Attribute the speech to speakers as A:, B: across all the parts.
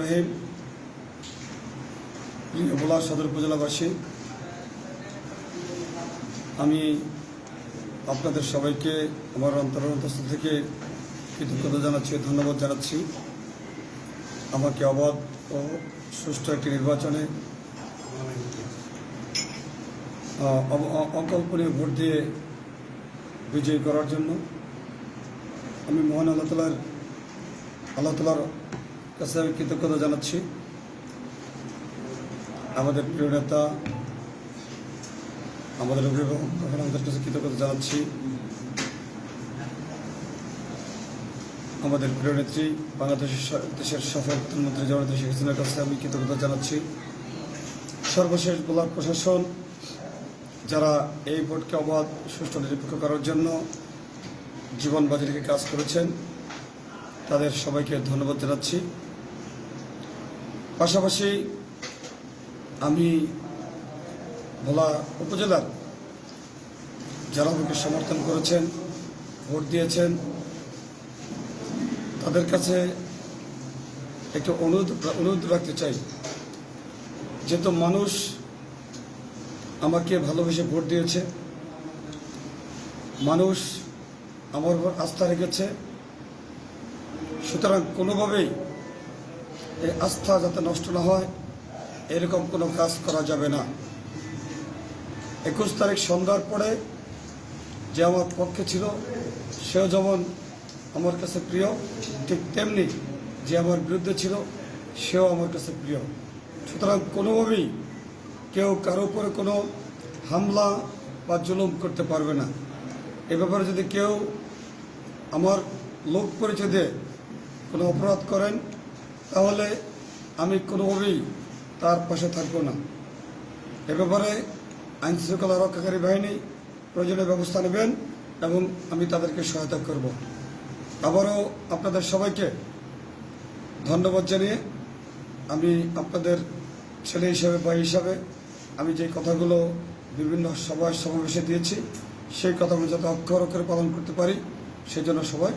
A: রহিম প্রিয় সদর উপজেলাবাসী, আমি আপনাদের সবাইকে আমার অন্তর অন্তস্থ থেকে কৃতজ্ঞতা জানাচ্ছি ধন্যবাদ জানাচ্ছি। আমাকে অবাধ ও সুষ্ঠু একটি নির্বাচনে অকল্পনীয় ভোট দিয়ে বিজয়ী করার জন্য আমি মহান আল্লাহ তালার আল্লাহ তালার কাছে আমি কৃতজ্ঞতা জানাচ্ছি। আমাদের প্রিয় নেতা, আমাদের অভিভাবক আমাদের কাছে কৃতজ্ঞতা জানাচ্ছি। আমাদের প্রিয় নেত্রী, বাংলাদেশের দেশের সফল প্রধানমন্ত্রী জনতা শেখ হাসিনার কাছে আমি কৃতজ্ঞতা জানাচ্ছি। সর্বশেষ ব্লক প্রশাসন, যারা এই ভোটকে অবাধ, সুষ্ঠু, নিরপেক্ষ করার জন্য জীবন বাজি রেখে কাজ করেছেন, তাদের সবাইকে ধন্যবাদ জানাচ্ছি। পাশাপাশি আমি ভোলা উপজেলার যারা আমাকে সমর্থন করেছেন, ভোট দিয়েছেন, তাদের কাছে একটু অনুরোধ অনুরোধ রাখতে চাই যেহেতু মানুষ আমাকে ভালোবেসে ভোট দিয়েছে, মানুষ আমার উপর আস্থা রেখেছে, সুতরাং কোনোভাবেই এই আস্থা যাতে নষ্ট না হয়, এরকম কোনো কাজ করা যাবে না। একুশ তারিখ সন্ধ্যার পরে যে আমার পক্ষে ছিল, সেও যেমন আমার কাছে প্রিয়, ঠিক তেমনি যে আমার বিরুদ্ধে ছিল, সেও আমার কাছে প্রিয়। সুতরাং কোনোভাবেই কেউ কারও উপরে কোনো হামলা বা জুলুম করতে পারবে না। এ ব্যাপারে যদি কেউ আমার লোক পরিচয় দিয়ে কোনো অপরাধ করেন তাহলে আমি কোনোভাবেই তার পাশে থাকব না। এ ব্যাপারে আইন শৃঙ্খলা রক্ষাকারী বাহিনী প্রয়োজনীয় ব্যবস্থা নেবেন এবং আমি তাদেরকে সহায়তা করব। আবারও আপনাদের সবাইকে ধন্যবাদ জানিয়ে আমি আপনাদের ছেলে হিসাবে, ভাই হিসাবে আমি যে কথাগুলো বিভিন্ন সভায় সমাবেশে দিয়েছি, সেই কথাগুলো যাতে অক্ষর অক্ষরে পালন করতে পারি, সেই জন্য সবাই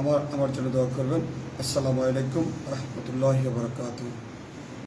A: আমার আমার জন্য দোয়া করবেন। আসসালামু আলাইকুম রহমতুল্লাহ বরকাতুহ।